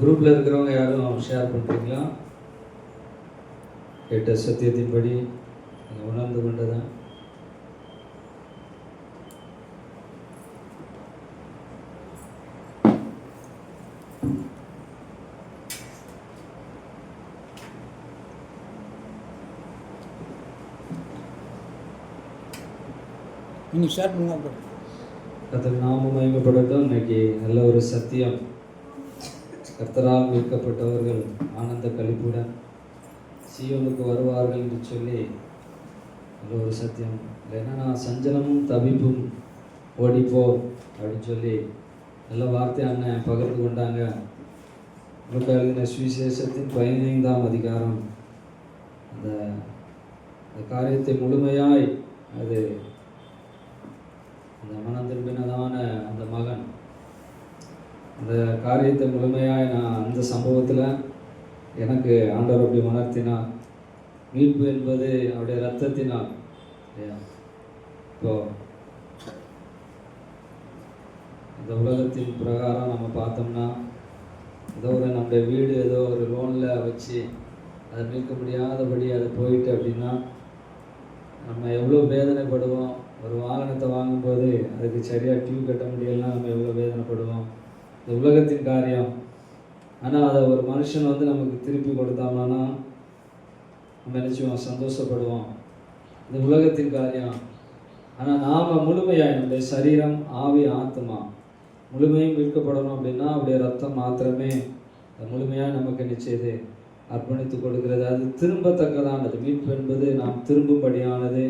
குரூப்பில் இருக்கிறவங்க யாரும் ஷேர் பண்ணுறீங்களா கேட்ட சத்தியத்தின்படி நீங்கள் உணர்ந்து கொண்டதா நீங்கள் ஷேர் பண்ணுங்க கர்த்தர் நாம மகிமைப்படட்டும். இன்னைக்கு நல்ல ஒரு சத்தியம். கர்த்தரால் மீட்கப்பட்டவர்கள் ஆனந்த கழிப்புடன் சீவனுக்கு வருவார்கள் என்று சொல்லி அது ஒரு சத்தியம். இல்லைன்னா நான் சஞ்சலமும் தவிப்பும் ஓடிப்போ அப்படின்னு சொல்லி நல்ல வார்த்தை அண்ணன் பகிர்ந்து கொண்டாங்க. உங்களுக்கு எழுதின சுவிசேஷத்தின் பதினைந்தாம் அதிகாரம். அந்த அந்த காரியத்தை முழுமையாய் அது அந்த மனம் திரும்பினதான அந்த மகன் அந்த காரியத்தை முழுமையாக நான் அந்த சம்பவத்தில் எனக்கு ஆண்டவர் அப்படி உணர்த்தினார். மீட்பு என்பது அவருடைய ரத்தத்தினால் இல்லையா? இப்போ இந்த உலகத்தின் பிரகாரம் நம்ம பார்த்தோம்னா ஏதோ ஒரு நம்முடைய வீடு ஏதோ ஒரு லோனில் வச்சு அதை மீட்க முடியாதபடி அது போயிட்டு அப்படின்னா நம்ம எவ்வளோ வேதனைப்படுவோம். ஒரு வாகனத்தை வாங்கும்போது அதுக்கு சரியாக டியூ கட்ட முடியலன்னா நம்ம எவ்வளோ வேதனைப்படுவோம். இந்த உலகத்தின் காரியம். ஆனால் அதை ஒரு மனுஷன் வந்து நமக்கு திருப்பி கொடுத்தாங்கன்னா நம்ம நினச்சிவோம் சந்தோஷப்படுவோம். இந்த உலகத்தின் காரியம். ஆனால் நாம் முழுமையாக நம்முடைய சரீரம் ஆவி ஆத்மா முழுமையும் மீட்கப்படணும் அப்படின்னா அவருடைய ரத்தம் மாத்திரமே முழுமையாக நமக்கு நிச்சயது அர்ப்பணித்து கொடுக்கிறது. அது திரும்பத்தக்கதானது. மீட்பு என்பது நாம் திரும்பும்படியானது.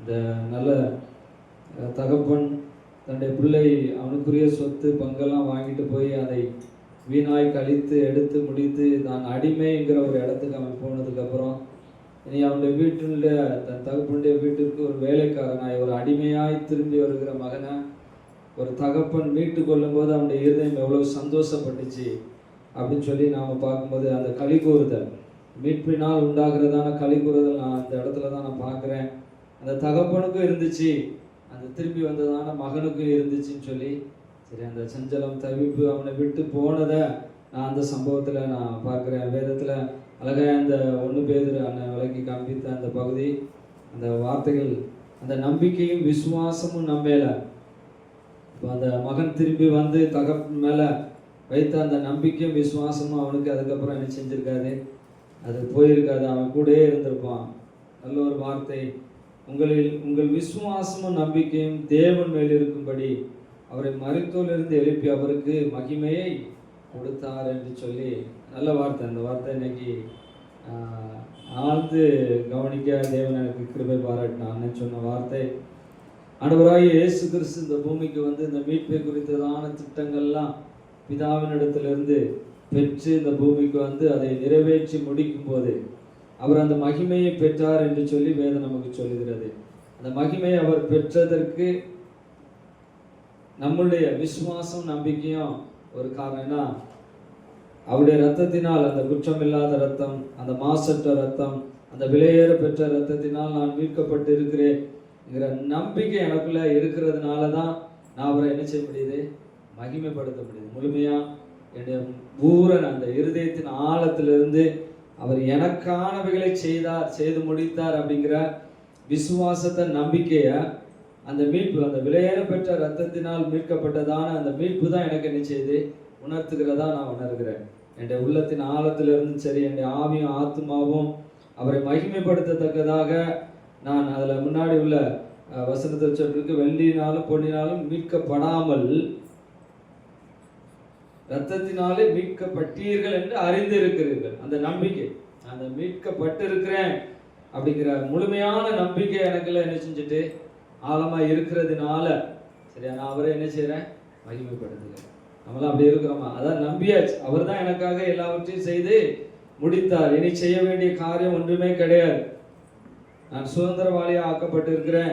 இந்த நல்ல தகப்பன் தன்னுடைய பிள்ளை அவனுக்குரிய சொத்து பங்கெல்லாம் வாங்கிட்டு போய் அதை வீணாய் கழித்து எடுத்து முடித்து தான் அடிமைங்கிற ஒரு இடத்துக்கு அவன் போனதுக்கப்புறம் இனி அவனுடைய வீட்டில் தன் தகப்பனுடைய வீட்டிற்கு ஒரு வேலைக்காரனாய் ஒரு அடிமையாய் திரும்பி வருகிற மகனை ஒரு தகப்பன் மீட்டு கொள்ளும்போது அவனுடைய இருதயம் எவ்வளோ சந்தோஷப்பட்டுச்சு அப்படின்னு சொல்லி நாம் பார்க்கும்போது அந்த களி கூறுதல் மீட்பினால் உண்டாகிறதான களி கூறுதல் நான் அந்த இடத்துல தான் நான் பார்க்குறேன். அந்த தகப்பனுக்கும் இருந்துச்சு. அந்த திரும்பி வந்ததான மகனுக்கு இருந்துச்சுன்னு சொல்லி சரி அந்த சஞ்சலம் தவிப்பு அவனை விட்டு போனதை நான் அந்த சம்பவத்தில் நான் பார்க்குறேன். வேதத்தில் அழகாக அந்த ஒன்று பேர் அண்ணன் விளக்கி காண்பித்த அந்த பகுதி அந்த வார்த்தைகள் அந்த நம்பிக்கையும் விசுவாசமும் நம்ம இப்போ அந்த மகன் திரும்பி வந்து தகப் மேலே வைத்த அந்த நம்பிக்கையும் விசுவாசமும் அவனுக்கு அதுக்கப்புறம் என்ன செஞ்சுருக்காது? அது போயிருக்காது. அவன் கூடயே இருந்திருப்பான். நல்ல ஒரு வார்த்தை. உங்களில் உங்கள் விசுவாசமும் நம்பிக்கையும் தேவன் மேல் இருக்கும்படி அவரை மருத்துவிலிருந்து எழுப்பி அவருக்கு மகிமையை கொடுத்தார் என்று சொல்லி நல்ல வார்த்தை. அந்த வார்த்தை இன்னைக்கு ஆழ்ந்து கவனிக்க தேவன் எனக்கு கிருபை பாராட்டினான்னு சொன்ன வார்த்தை. ஆண்டவராகிய இயேசு கிறிஸ்து இந்த பூமிக்கு வந்து இந்த மீட்பை குறித்ததான திட்டங்கள்லாம் பிதாவினிடத்திலிருந்து பெற்று இந்த பூமிக்கு வந்து அதை நிறைவேற்றி முடிக்கும் போது அவர் அந்த மகிமையை பெற்றார் என்று சொல்லி வேதம் நமக்கு சொல்லுகிறது. அந்த மகிமையை அவர் பெற்றதற்கு நம்முடைய விசுவாசம் நம்பிக்கையும் ஒரு காரணம்னா அவருடைய ரத்தத்தினால் அந்த குற்றமில்லாத ரத்தம் அந்த மாசற்ற ரத்தம் அந்த விலையேற பெற்ற ரத்தத்தினால் நான் மீட்கப்பட்டு இருக்கிறேன்ங்கிற நம்பிக்கை எனக்குள்ள இருக்கிறதுனால தான் நான் அவரை என்ன செய்ய முடியுது? மகிமைப்படுத்த முடியுது. முழுமையாக என்னுடைய பூரன் அந்த இருதயத்தின் ஆழத்திலிருந்து அவர் எனக்கானவைகளை செய்தார் செய்து முடித்தார் அப்படிங்கிற விசுவாசத்தை நம்பிக்கைய அந்த மீட்பு அந்த விலையேற பெற்ற ரத்தத்தினால் மீட்கப்பட்டதான அந்த மீட்பு தான் எனக்கு என்ன செய்து உணர்த்துகிறதா நான் உணர்கிறேன். என்னுடைய உள்ளத்தின் ஆழத்திலிருந்து சரி என்னுடைய ஆவியும் ஆத்மாவும் அவரை மகிமைப்படுத்தத்தக்கதாக நான் அதில் முன்னாடி உள்ள வசனத்தை சொல்லிருக்கு வெள்ளினாலும் பொன்னினாலும் மீட்கப்படாமல் ரத்தத்தினாலே மீட்கப்பட்டீர்கள் என்று அறிந்திருக்கிறீர்கள். அந்த நம்பிக்கை. அந்த மீட்கப்பட்டிருக்கிறேன் அப்படிங்கிற முழுமையான நம்பிக்கை எனக்குள்ள என்ன செஞ்சுட்டு ஆழமாக இருக்கிறதுனால சரியா நான் அவரை என்ன செய்கிறேன் மகிமைப்படுத்துகிறேன். நம்மளாம் அப்படி இருக்கிறோமா? அதான் நம்பியாச்சு. அவர் தான் எனக்காக எல்லாவற்றையும் செய்து முடித்தார். இனி செய்ய வேண்டிய காரியம் ஒன்றுமே கிடையாது. நான் சுதந்திரவாளியாக ஆக்கப்பட்டு இருக்கிறேன்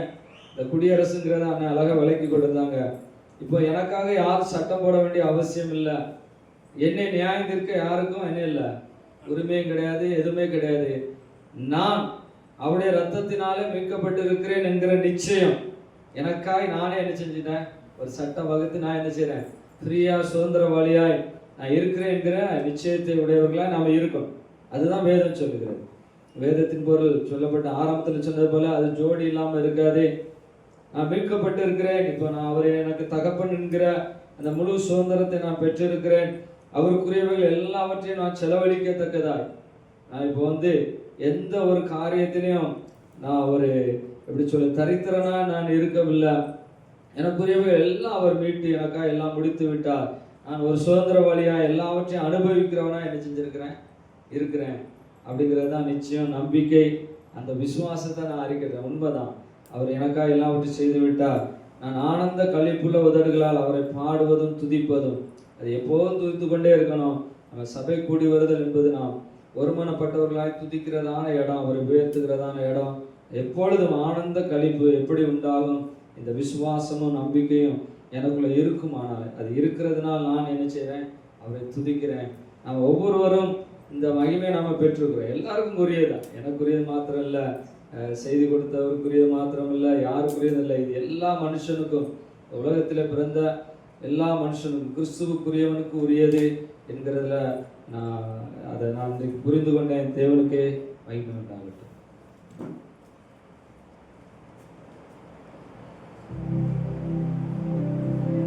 இந்த குடியரசுங்கிறத அண்ணன் அழகாக விளக்கி கொடுத்தாங்க. இப்போ எனக்காக யாரும் சட்டம் போட வேண்டிய அவசியம் இல்லை. என்னை நியாயம் தீர்க்க யாருக்கும் என்ன இல்லை? உரிமையும் கிடையாது எதுவுமே கிடையாது. நான் அவருடைய ரத்தத்தினாலே மீட்கப்பட்டு இருக்கிறேன் என்கிற நிச்சயம். எனக்காய் நானே என்ன செஞ்சிட்டேன்? ஒரு சட்டம் வகுத்து நான் என்ன செய்கிறேன் ஃப்ரீயா சுதந்திரவாளியாய் நான் இருக்கிறேன் என்கிற நிச்சயத்தை உடையவர்களாக நாம் இருக்கோம். அதுதான் வேதம் சொல்லுகிறது. வேதத்தின் பொருள் சொல்லப்பட்ட ஆரம்பத்தில் சொன்னது போல அது ஜோடி இல்லாமல் இருக்காது. நான் மீட்கப்பட்டு இருக்கிறேன் இப்போ நான் அவரை எனக்கு தகப்பன் என்கிற அந்த முழு சுதந்திரத்தை நான் பெற்றிருக்கிறேன். அவருக்குரியவைகள் எல்லாவற்றையும் நான் செலவழிக்கத்தக்கதாய். நான் இப்போ வந்து எந்த ஒரு காரியத்திலையும் நான் ஒரு எப்படி சொல்ல தரித்திரனா நான் இருக்கவில்லை. எனக்குரியவைகள் எல்லாம் அவர் மீட்டு எனக்கா எல்லாம் முடித்து விட்டார். நான் ஒரு சுதந்திரவாளியா எல்லாவற்றையும் அனுபவிக்கிறவனா என்ன செஞ்சுருக்கிறேன்? இருக்கிறேன். அப்படிங்கிறது தான் நிச்சயம் நம்பிக்கை. அந்த விசுவாசத்தை நான் அறிக்கிறேன் உண்மைதான். அவர் எனக்காக எல்லாவற்றையும் செய்து விட்டார். நான் ஆனந்த கழிப்புள்ள உதடுகளால் அவரை பாடுவதும் துதிப்பதும். அது எப்போதும் துதித்து கொண்டே இருக்கணும். நம்ம சபை கூடி வருதல் என்பது நாம் ஒருமனப்பட்டவர்களாய் துதிக்கிறதான இடம் அவரை உயர்த்துகிறதான இடம். எப்பொழுதும் ஆனந்த கழிப்பு எப்படி உண்டாகும்? இந்த விசுவாசமும் நம்பிக்கையும் எனக்குள்ள இருக்குமானால் அது இருக்கிறதுனால் நான் என்ன செய்வேன்? அவரை துதிக்கிறேன். நம்ம ஒவ்வொருவரும் இந்த மகிமையை நாம் பெற்றிருக்கிறோம் எல்லாருக்கும் உரியதான் எனக்குரியது மாத்திரம் இல்லை செய்தி கொடுத்தவருக்குரியது மாத்திரம் இல்லை யாருக்குரியது இல்லை இது எல்லா மனுஷனுக்கும் உலகத்தில் பிறந்த எல்லா மனுஷனும் கிறிஸ்துவுக்குரியவனுக்கு உரியது என்கிறதுல நான் அதை நான் புரிந்து கொண்டேன். தேவனுக்கே மகிமை உண்டாகட்டும்